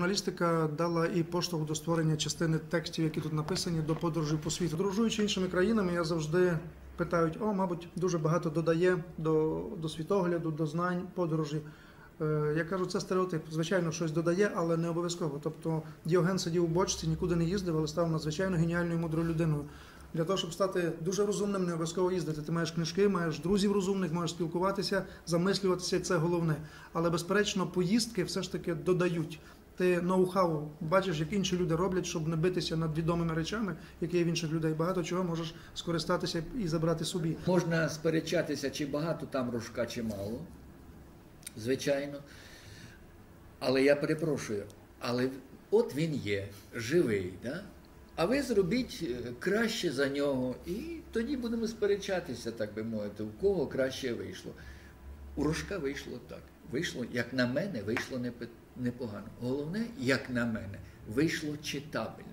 журналістика дала і поштовх до створення частини текстів, які тут написані, до подорожей по світу. Подорожуючи іншими країнами, я завжди питають: о, мабуть, дуже багато додає до, до світогляду, до знань, подорожі. Е, Я кажу, це стереотип. Звичайно, щось додає, але не обов'язково. Тобто Діоген сидів у бочці, нікуди не їздив, але став надзвичайно геніальною мудрою людиною. Для того, щоб стати дуже розумним, не обов'язково їздити. Ти маєш книжки, маєш друзів розумних, можеш спілкуватися, замислюватися, це головне. Але безперечно, поїздки все ж таки додають. Ти ноу-хау бачиш, як інші люди роблять, щоб не битися над відомими речами, які є в інших людей. Багато чого можеш скористатися і забрати собі. Можна сперечатися, чи багато там рожка, чи мало. Звичайно. Але я перепрошую, але от він є, живий, да? а ви зробіть е, краще за нього, і тоді будемо сперечатися, так би мовити, у кого краще вийшло. У Рожка вийшло так. Вийшло, як на мене, вийшло непогано. Головне, як на мене, вийшло читабельно.